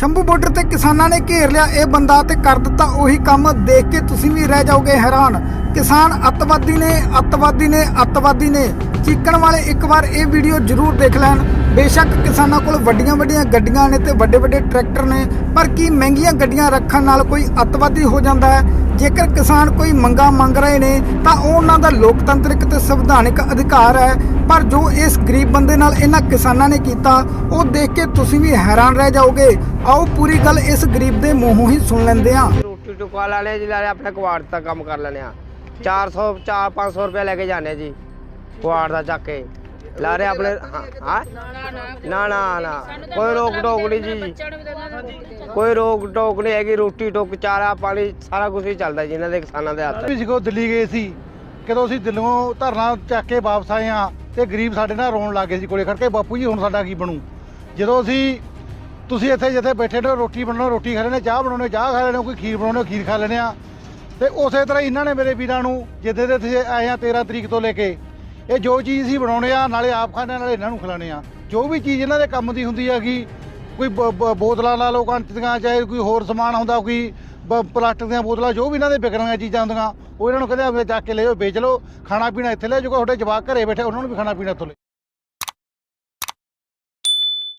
Shambhu border ਤੇ ਕਿਸਾਨਾਂ ਨੇ ਘੇਰ ਲਿਆ ਇਹ ਬੰਦਾ ਤੇ ਕਰ ਦਿੱਤਾ ਉਹੀ ਕੰਮ। ਦੇਖ ਕੇ ਤੁਸੀਂ ਵੀ ਰਹਿ ਜਾਓਗੇ ਹੈਰਾਨ। ਕਿਸਾਨ ਅੱਤਵਾਦੀ ਨੇ ਅੱਤਵਾਦੀ ਨੇ ਅੱਤਵਾਦੀ ਨੇ। ਚੀਕਣ ਵਾਲੇ ਇੱਕ ਵਾਰ ਇਹ ਵੀਡੀਓ ਜ਼ਰੂਰ ਦੇਖ ਲੈਣ। ਬੇਸ਼ੱਕ ਕਿਸਾਨਾਂ ਕੋਲ ਵੱਡੀਆਂ ਵੱਡੀਆਂ ਗੱਡੀਆਂ ਨੇ ਤੇ ਵੱਡੇ ਵੱਡੇ ਟਰੈਕਟਰ ਨੇ, ਪਰ ਕੀ ਮਹਿੰਗੀਆਂ ਗੱਡੀਆਂ ਰੱਖਣ ਨਾਲ ਕੋਈ ਅੱਤਵਾਦੀ ਹੋ ਜਾਂਦਾ ਹੈ? ਜੇਕਰ ਕਿਸਾਨ ਕੋਈ ਮੰਗਾ ਮੰਗ ਰਹੇ ਨੇ, ਤਾਂ ਉਹਨਾਂ ਦਾ ਲੋਕਤੰਤਰਿਕ ਤੇ ਸੰਵਿਧਾਨਿਕ ਅਧਿਕਾਰ ਹੈ। ਪਰ ਜੋ ਇਸ ਗਰੀਬ ਬੰਦੇ ਨਾਲ ਇਹਨਾਂ ਕਿਸਾਨਾਂ ਨੇ ਕੀਤਾ, ਉਹ ਦੇਖ ਕੇ ਤੁਸੀਂ ਵੀ ਹੈਰਾਨ ਰਹਿ ਜਾਓਗੇ। ਆਓ ਪੂਰੀ ਗੱਲ ਇਸ ਗਰੀਬ ਦੇ ਮੂੰਹੋਂ ਹੀ ਸੁਣ ਲੈਂਦੇ ਹਾਂ। ਰੋਟੀ ਟੁਕਾ ਲੈਣੇ ਜੀ ਲੈ ਆਪਣੇ ਕੁਆੜ ਦਾ ਕੰਮ ਕਰ ਲੈਣੇ ਆ 400 4 500 ਰੁਪਏ ਲੈ ਕੇ ਜਾਂਦੇ ਜੀ ਕੁਆੜ ਦਾ ਚੱਕ ਕੇ। ਲਾ ਰਹੇ ਆਪਣੇ, ਹਾਂ ਨਾ ਨਾ ਨਾ। ਕੋਈ ਰੋਕ ਟੋਕ ਨਹੀਂ ਜੀ। ਕੋਈ ਰੋਕ ਟੋਕ ਨਹੀਂ ਹੈਗੀ, ਰੋਟੀ ਟੋਕ, ਚਾਰਾ ਪਾਣੀ, ਸਾਰਾ ਕੁਝ ਹੀ ਚੱਲਦਾ ਜੀ, ਇਹਨਾਂ ਦੇ ਕਿਸਾਨਾਂ ਦੇ ਹੱਥ। ਵੀ ਸਿਕੋ ਦਿੱਲੀ ਗਏ ਸੀ। ਕਦੋਂ ਅਸੀਂ ਦਿੱਲੀੋਂ ਧਰਨਾ ਚੱਕ ਕੇ ਵਾਪਸ ਆਏ ਆ ਤੇ ਗਰੀਬ ਸਾਡੇ ਨਾਲ ਰੋਣ ਲੱਗ ਗਏ ਸੀ ਕੋਲੇ ਖੜ ਕੇ, ਬਾਪੂ ਜੀ, ਹੁਣ ਸਾਡਾ ਕੀ ਬਣੂ? ਜਦੋਂ ਅਸੀਂ, ਤੁਸੀਂ ਇੱਥੇ ਜਿੱਥੇ ਬੈਠੇ ਨੇ, ਰੋਟੀ ਬਣਾਉਣਾ, ਰੋਟੀ ਖਾ ਲੈਣੇ ਚਾਹ ਬਣਾਉਣੇ, ਚਾਹ ਖਾ ਲੈਣੇ ਕੋਈ ਖੀਰ ਬਣਾਉਣੇ, ਖੀਰ ਖਾ ਲੈਣੇ ਆ ਤੇ ਉਸੇ ਤਰ੍ਹਾਂ ਇਹਨਾਂ ਨੇ ਮੇਰੇ ਵੀਰਾਂ ਨੂੰ, ਜਿੱਦੇ ਦੇ ਤੁਸੀਂ ਆਏ ਆ 13 ਤਰੀਕ ਤੋਂ ਲੈ ਕੇ ਇਹ ਜੋ ਚੀਜ਼ ਅਸੀਂ ਬਣਾਉਣੇ ਆ ਨਾਲੇ ਆਪ ਖਾਣੇ ਆ, ਨਾਲੇ ਇਹਨਾਂ ਨੂੰ ਖਿਲਾਣੇ ਆ। ਜੋ ਵੀ ਚੀਜ਼ ਇਹਨਾਂ ਦੇ ਕੰਮ ਦੀ ਹੁੰਦੀ ਹੈਗੀ ਕੋਈ ਬ- ਬੋਤਲਾਂ ਲਾ ਲਓ ਕੰਚ ਚਾਹੇ ਕੋਈ ਹੋਰ ਸਮਾਨ ਹੁੰਦਾ ਕੋਈ ਬ- ਪਲਾਸਟਿਕ ਦੀਆਂ ਬੋਤਲਾਂ ਜੋ ਵੀ ਇਹਨਾਂ ਦੇ ਵਿਕਣ ਵਾਲੀਆਂ ਚੀਜ਼ਾਂ ਹੁੰਦੀਆਂ ਉਹ ਇਹਨਾਂ ਨੂੰ ਕਹਿੰਦੇ ਆ ਚੱਕ ਕੇ ਲੈ ਜਾਓ ਵੇਚ ਲਓ ਖਾਣਾ ਪੀਣਾ ਇੱਥੇ ਲੈ ਜਾਓ ਤੁਹਾਡੇ ਜਵਾਕ ਘਰੇ ਬੈਠੇ ਉਹਨਾਂ ਨੂੰ ਵੀ ਖਾਣਾ ਪੀਣਾ ਇੱਥੋਂ ਲੈ